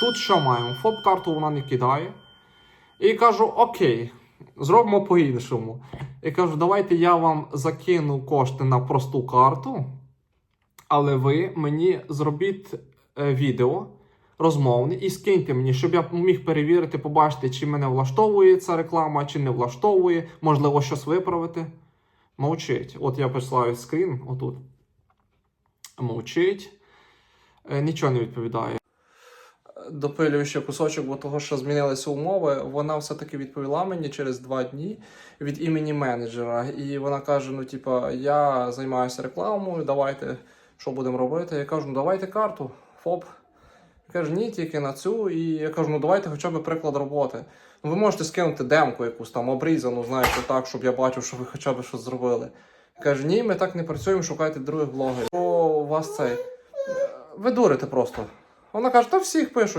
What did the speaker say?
Тут що маємо? ФОП-карту вона не кидає. І кажу: Окей, зробимо по-іншому. І кажу, давайте я вам закину кошти на просту карту, але ви мені зробіть е, відео розмовне і скиньте мені, щоб я міг перевірити, побачити, чи мене влаштовує ця реклама, чи не влаштовує, можливо, щось виправити. Мовчить. От я присилаю скрін отут. Мовчить. Е, Нічого не відповідає. Допилюю ще кусочок, бо того, що змінилися умови, вона все-таки відповіла мені через два дні від імені менеджера. І вона каже: ну, типа, я займаюся рекламою, давайте що будемо робити. Я кажу, ну давайте карту, ФОП. Каже, ні, тільки на цю. І я кажу, ну давайте хоча б приклад роботи. Ну, ви можете скинути демку якусь там обрізану, знаєте, так, щоб я бачив, що ви хоча б щось зробили. Каже, ні, ми так не працюємо, шукайте других блогерів. О, у вас цей. Ви дурите просто. Вона каже, та всіх пишуть.